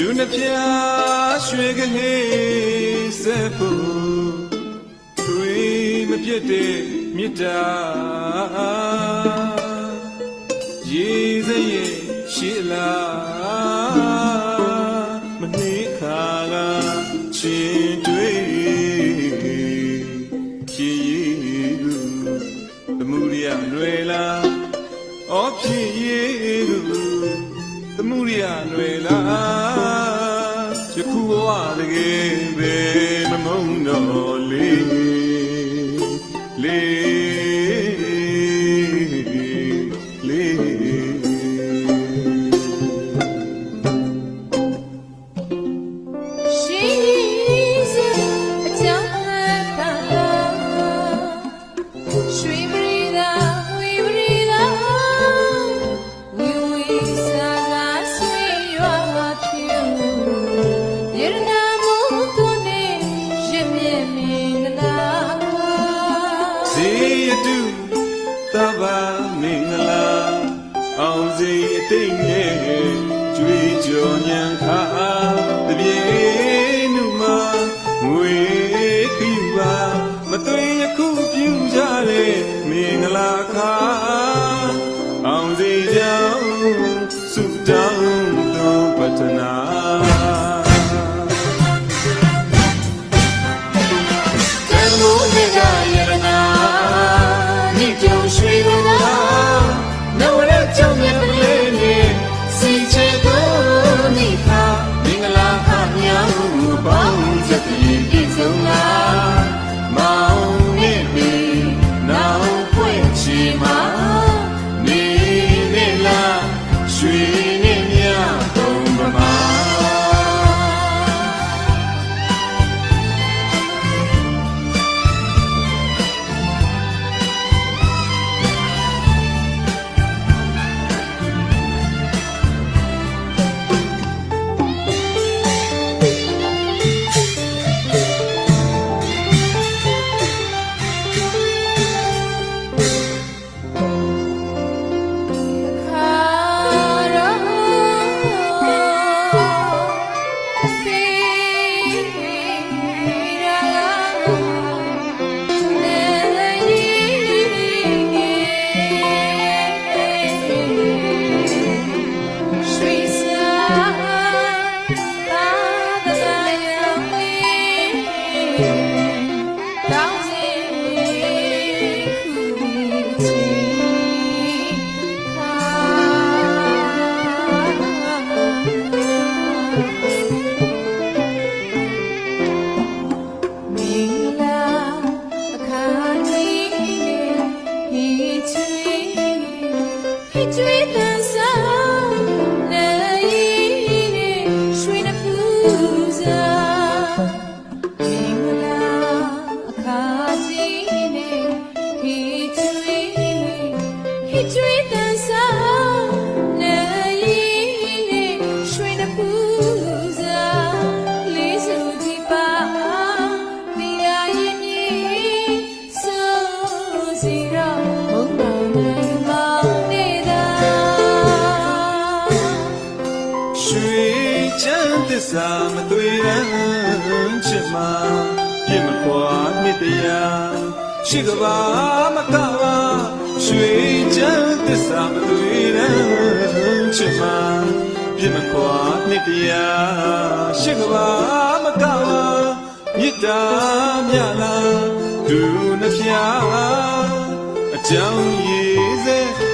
ဒုနပြရွှေကလေးဆက်ဖို့သွေးမပြတ်တဲ့မြတ်တာရေစရဲ့ရှေ့လာမနှေးခါကချင်းတွေ့ကြည်ရလူသမှုရလွယ်လားအော်ဖြစ်ရလူသမှုရလွယ်လား ဝတကယ်ပဲမမုန်းတော့လေးလေး စေအတိတ်နဲ့ကြွေးကြော်ညံခါတပြေနုမငွေခီပါမသွေယခုပြုကြတဲ့မင်္ဂလာခါအောင်စေကြောင့်ဆုတောင်းသောပတနာ စ္စာမသွေရန်ချစ်မှာပြစ်မခွာမြစ်တရားရှိကဘာမကပါရွှေချမ်းသစ္စာမသွေရန်ချစ်မှာပြစ်မခွာမြစ်တရားရှိကဘာမကပါမြစ်တာမြလာဒူနှဖျားအကြောင်းရည်စေ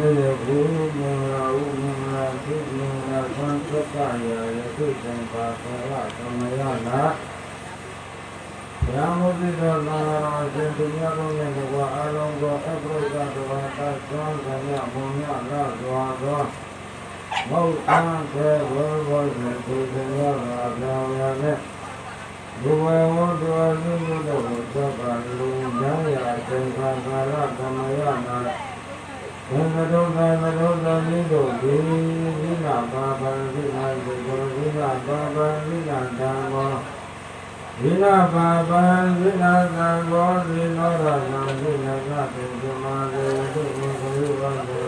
ယနေ့ယခုမင်္ဂလာဥမင်္ဂလာသုမင်္ဂလာသံသတ္တရာယသုသံပါပါရသမယနာဘုရားမုဒိတောသံဃာတော်ရှင်သူများတို့ရဲ့ဘဝအလုံးကိုအပရိသတ်တော်သတ်သွမ်းကြမြဘုံမြတ်လာစွာသောမௌအားသေဘောဘောရှင်သူများတော်အပြောင်းရနဲ့ဘုဝေဝတ္တဝသုယတော်သဗ္ဗလူညာယာသင်္ခါရသမယနာ ဘုံတော်သာမတော်သာမိတို့ဒီဒီနာပါပါဒီနာဒီကိုဒီနာပါပါဒီနာဓမ္မောဒီနာပါပါဒီနာသံဃောဒီနောရဏဒီနာသတေဇမဒေတုဘုရားဝန္တေ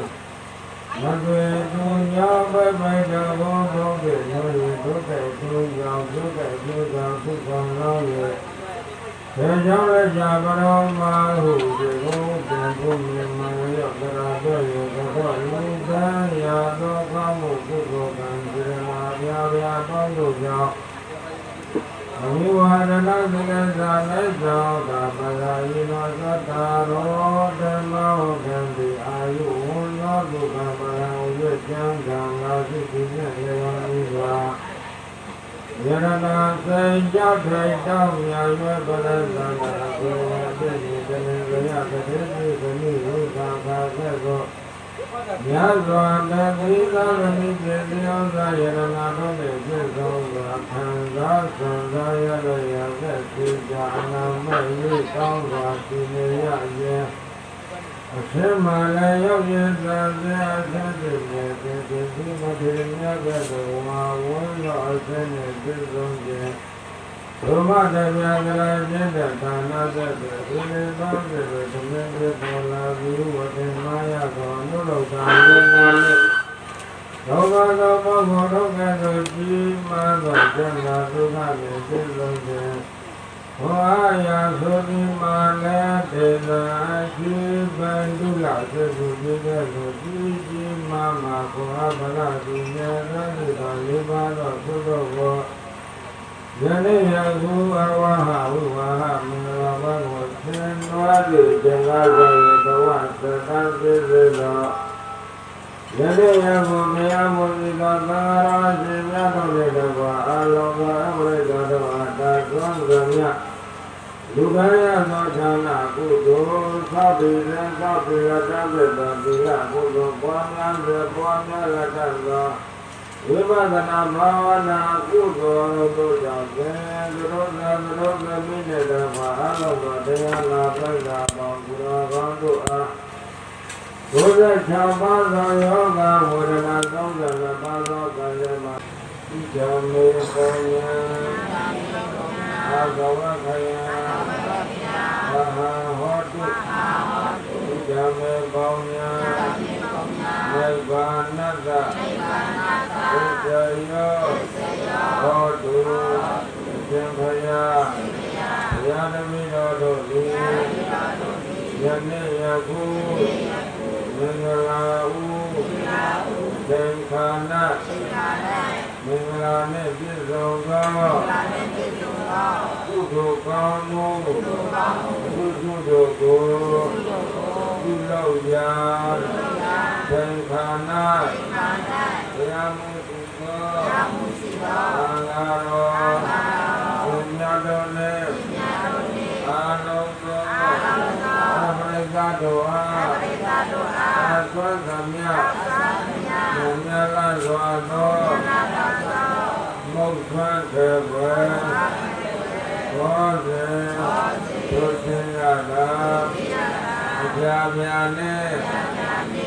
မသွေသူညာပိုက်ပိုက်တော်ဘုံဘုံပြေရောဒုက္ခသူကြောင့်ဒုက္ခသူကြောင့်သုခံလောင်းရဲ့သေကြောင့်လည်းကြာပရောမာဟုဒီကိုတန်ဖို့မြင်မှရောကရာတော့ရောတော့လူကံ ရာတော့ကောင်းမှုကုသိုလ်ကံဒီမှာပြာပြာပေါင်းတို့ကြောင့်အဝိဝါဒနာသက္ကသာလိုက်သောတာပရာယိနောသတ္တာရောဓမ္မောကံဒီအာယုဝံယောဒုက္ခပရံဝိကျံကံလာသိတိနဲ့ယေဝံဤစွာယရနာစေကြောက်ထိုင်တောင်းမြာရွယ်ပရသနာကိုဝတ်တဲ့ဒီကနေ့ရရတဲ့ဒီကနေ့ဝိသာသာသက်ကို မြတ်စွာဘုရားသီသာရဏိပြေတရားသာယရနာတော်နဲ့ပြည့်စုံစွာခံစားဆံစားရတဲ့ရတဲ့ဒီကြအနာမဲ့၍ကောင်းစွာသိနေရရဲ့အထင်မှလည်းရောက်ရသာစရာဆက်တဲ့ဒီဒီမထေရမြတ်ကတော်ဝါဝန်းတော်အစင်းနဲ့ပြည့်စုံခြင်း ဘုမတဗျာကရာပြည့်တဲ့ဌာနသက်တဲ့ဒီနေ့သောတဲ့သမင်းပြပေါ်လာပြီးဝတ္တမာယသောအနုလောကဝိညာဉ်နဲ့သောဘာသောပုဂ္ဂိုလ်တို့ကဲ့သို့ကြီးမားသောကျမ်းသာဒုက္ခနှင့်စိတ်လုံးခြင်းဟောအားရဆိုဒီမာလည်းတေနာရှိပန်ဒုလသေစုကြီးကဲ့သို့ကြီးကြီးမားမာကိုအားဗလာသူမြတ်သောဒီတော်လေးပါသောသုတော်ကို ယနေ့ယခုအဝဟဝိဝါဟမင်္ဂလာဘကိုသင်တော်သည်ကျင်လာသောဘဝသတ္တသိစေသောယနေ့ယခုမြတ်မုန်ဒီသောသံဃာတော်ရှင်မြတ်တို့လည်းတကွာအလုံးစုံအဝိဇ္ဇာတော်အတ္တသွန်ကြမြတ်လူကရသောဌာနကုသိုလ်သောပိရန်သောပိရတဝိတ္တသီလကုသိုလ်ပွားများစေပွားများလက်ထသော ဝိပဿနာဘာဝနာကုသိုလ်တို့ကြောင့်သင်္ကရောသံဃောသမီးနဲ့တမအလုံးစုံတရားနာပိဋကပေါင်းကုရောကောင်းတို့အားဘုရား၆ပါးသောယောဂဝရဏ32ပါးသောကံရဲ့မှာဤကြောင့်မေပုံယံအာဂဝခယံဘာဟဟောတုဤကြောင့်မေပုံယံနိဗ္ဗာနတ္တ ဘုရားယောဟောတုရှင်ဖယားဘုရားသမီးတော်တို့သည်ယနေ့ယခုမင်္ဂလာဥသင်္ခါနမင်္ဂလာနှင့်ပြည့်စုံသောကုသိုလ်ကောင်းမှုကုသိုလ်တို့ကိုပြုလုပ်ရာသင်္ခါနတရားမှုသူသောသံဃာတော်ဘုရားတော်နဲ့အာလုံးသောအမရိက တို့အားအသွမ်းသမယမုံမြလာစွာသောမုတ်သွမ်းခေဘွယ်ဘောဇေဒုစင်ရတာအပြာပြာနဲ့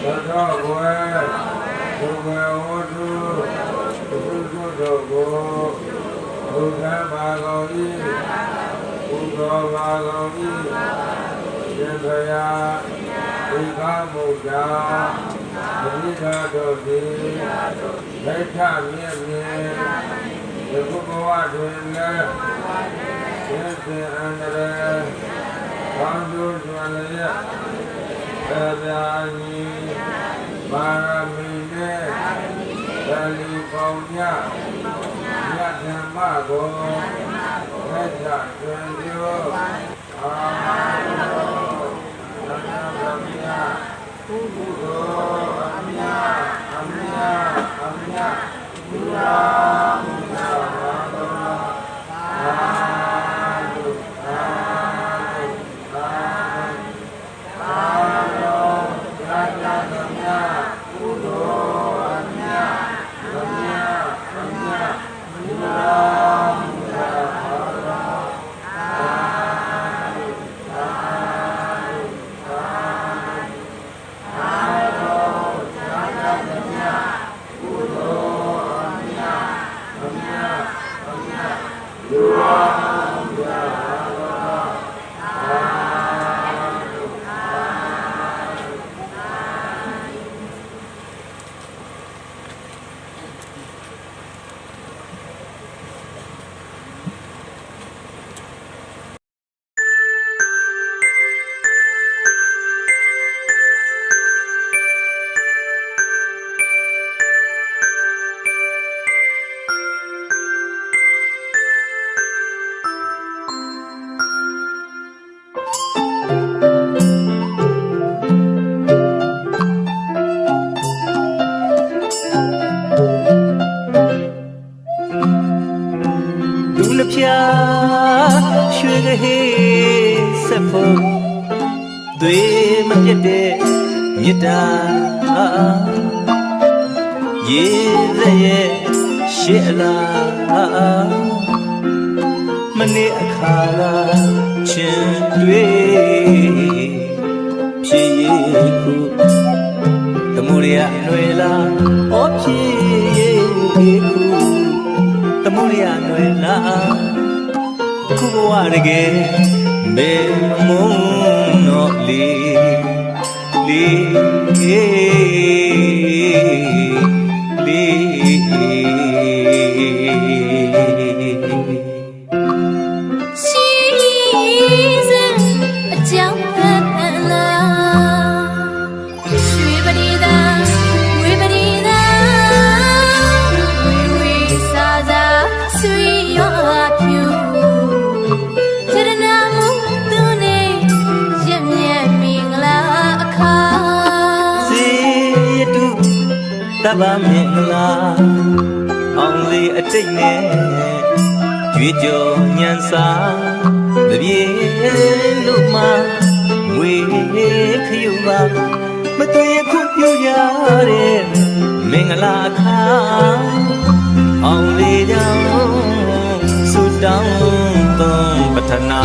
သတော်ဘွယ်ဒုဘဝတ္ထုသုသု တို့ကိုဘုရားဘာကုန်ဤဘုသောဘာကုန်ဤရှင်ဘုရားဒီကားမုတ်တာသတိထားတို့သည်လက်ထမြင့်မြင့်ဒီကုဘဝတွင်လည်းသင်္ကေအန္တရာယ်ဘာတို့ကျွမ်းလျက်သေဗျာညီပါရမီနဲ့ဗလီပေါင်းညမြတ် ဓမ္မကိုလက်ထတွင်ပြောအာသံဃာမြတ်ကုသိုလ်အမြတ်အမြတ်အမြတ်ဘုရားဘုရား ဖို့သွေးမပြတ်တဲ့မြတ်တာရေစရဲ့ရှေ့အလားမနေ့အခါကချင်းတွေ့ဖြစ်ရခုတမှုရအနွယ်လားဩဖြစ်ရခုတမှုရအနွယ်လားခုဘဝတကယ် me mono li li li, li, li. လေလေတဘာမင်္ဂလာအောင်လေးအတိတ်နဲ့ကြွေးကြော်ညံစာတပြေလို့မှငွေခယူပါမတွေ့ခုပြုရတဲ့မင်္ဂလာအခါအောင်လေးကြောင့်ဆုတောင်းသွန်ပထနာ